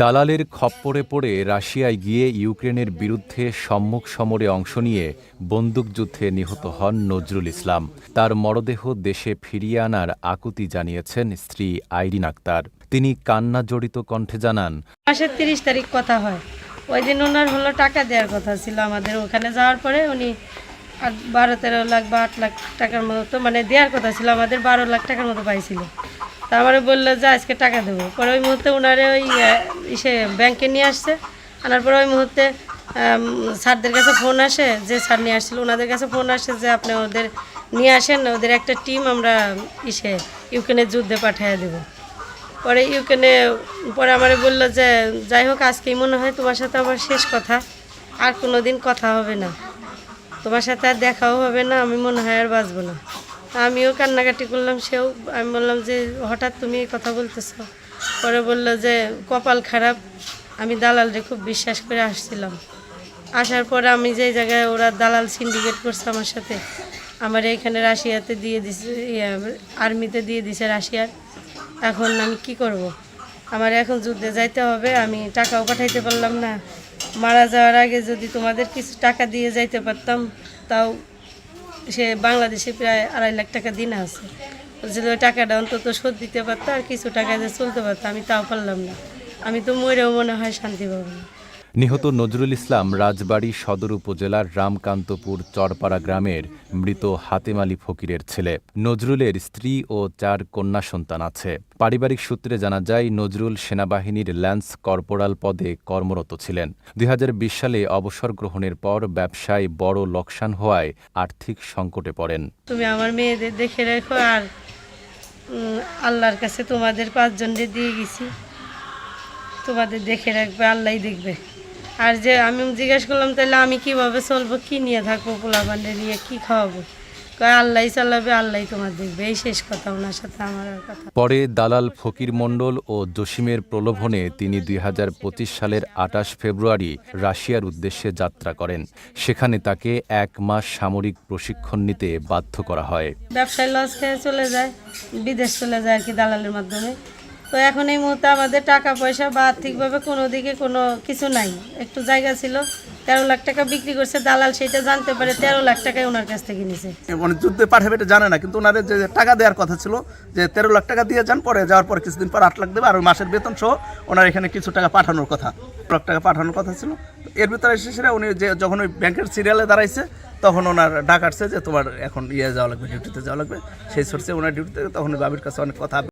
দালালের খপ্পরে পড়ে রাশিয়ায় গিয়ে ইউক্রেনের বিরুদ্ধে সম্মুখ সমরে অংশ নিয়ে বন্দুকযুদ্ধে নিহত হন নজরুল ইসলাম। তার মরদেহ দেশে ফিরিয়ে আনার আকুতি জানিয়েছেন স্ত্রী আইরিন আক্তার। তিনি কান্না জড়িত কণ্ঠে জানান, মাসের তিরিশ তারিখ কথা হয়। ওই দিন ওনার হলো টাকা দেওয়ার কথা ছিল আমাদের। ওখানে যাওয়ার পরে উনি বারো তেরো লাখ বা আট লাখ টাকার মতো মানে দেওয়ার কথা ছিল আমাদের, বারো লাখ টাকার মতো পাইছিল। তারপরে বলল যে আজকে টাকা দেবো। পরে ওই মুহূর্তে ওনারে ওই ইসে ব্যাংকে নিয়ে আসছে। আনার পরে ওই মুহূর্তে স্যারদের কাছে ফোন আসে, যে স্যার নিয়ে আসছিল। ওনাদের কাছে ফোন আসে যে আপনি ওদের নিয়ে আসেন, ওদের একটা টিম আমরা ইসে ইউক্রেনের যুদ্ধে পাঠিয়ে দেবো। পরে ইউকেনে পরে আমারে বলল যে, যাই হোক, আজকেই মনে হয় তোমার সাথে আমার শেষ কথা। আর কোনো দিন কথা হবে না। তোমার সাথে আর দেখাও হবে না, আমি মনে হয় আর বাঁচবো না। আমিও কান্নাকাটি করলাম সেও আমি বললাম যে হঠাৎ তুমি এই কথা বলতেছো। পরে বলল যে কপাল খারাপ আমি দালালরে খুব বিশ্বাস করে আসছিলাম। আসার পরে আমি যে জায়গায় ওরা দালাল সিন্ডিকেট করছে আমার সাথে আমার এইখানে রাশিয়াতে দিয়ে দিছে ইয়ে, আর্মিতে দিয়ে দিছে রাশিয়ার। এখন আমি কি করব। আমার এখন যুদ্ধে যাইতে হবে আমি টাকাও পাঠাইতে পারলাম না। মারা যাওয়ার আগে যদি তোমাদের কিছু টাকা দিয়ে যাইতে পারতাম তাও সে বাংলাদেশে প্রায় আড়াই লাখ টাকা দিন আছে। বলছিল ওই টাকাটা অন্তত শোধ দিতে পারতো আর কিছু টাকা যে চলতে পারতো, আমি তাও পারলাম না। আমি তো মরেও মনে হয় শান্তি পাবো না। নিহত নজরুল ইসলাম রাজবাড়ী সদর উপজেলার রামকান্তপুর চরপাড়া গ্রামের মৃত হাতেম আলী ফকিরের ছেলে। নজরুলের স্ত্রী ও চার কন্যা সন্তান আছে। পারিবারিক সূত্রে জানা যায়, নজরুল সেনাবাহিনীর ল্যান্স কর্পোরাল পদে কর্মরত ছিলেন। দুই হাজার বিশ সালে অবসর গ্রহণের পর ব্যবসায় বড় লোকসান হওয়ায় আর্থিক সংকটে পড়েন। তুমি আমার মেয়েদের দেখে রেখো আর আল্লাহর কাছে তোমাদের পাঁচজনকে দিয়ে গেছি। তোমাদের দেখে রাখবে আল্লাহই দেখবে। আর যে আমি জিজ্ঞেস করলাম তাহলে আমি কীভাবে চলবো? কি নিয়ে থাকব পোলা বান্ডে নিয়ে? কি খাওয়াবো? কয় আল্লাহই চালাবে আল্লাহই তোমার দেখবে। এই শেষ কথা ওনার সাথে আমার কথা পরে দালাল ফকির মণ্ডল ও জসিমের প্রলোভনে তিনি দুই হাজার পঁচিশ সালের আটাশ ফেব্রুয়ারি রাশিয়ার উদ্দেশ্যে যাত্রা করেন। সেখানে তাকে এক মাস সামরিক প্রশিক্ষণ নিতে বাধ্য করা হয়। ব্যবসায় লস খেয়ে চলে যায় বিদেশ চলে যায় আর কি দালালের মাধ্যমে। তো এখন এই মুহূর্তে আমাদের টাকা পয়সা বা আর্থিকভাবে কোনো দিকে কোনো কিছু নাই। একটু জায়গা ছিল, তেরো লাখ টাকা বিক্রি করছে, দালাল সেটা জানতে পারে, তেরো লাখ টাকায় ওনার কাছ থেকে নিছে। মানে যুদ্ধে পাঠাবে এটা জানে না, কিন্তু ওনাদের যে টাকা দেওয়ার কথা ছিল, যে তেরো লাখ টাকা দিয়ে যান, পরে যাওয়ার পর কিছুদিন পর আট লাখ দেবে, আর ওই মাসের বেতন সহ ওনার এখানে কিছু টাকা পাঠানোর কথা লাখ টাকা পাঠানোর কথা ছিল। এর ভিতরে সেটা উনি যে, যখন ওই ব্যাংকের সিরিয়ালে দাঁড়াইছে, তখন ওনার ডাক আসছে যে, তোমার এখন ইয়ে যাওয়া লাগবে ডিউটিতে যাওয়া লাগবে। সেই সোর্সে ওনার ডিউটিতে তখন বাবির কাছে অনেক কথা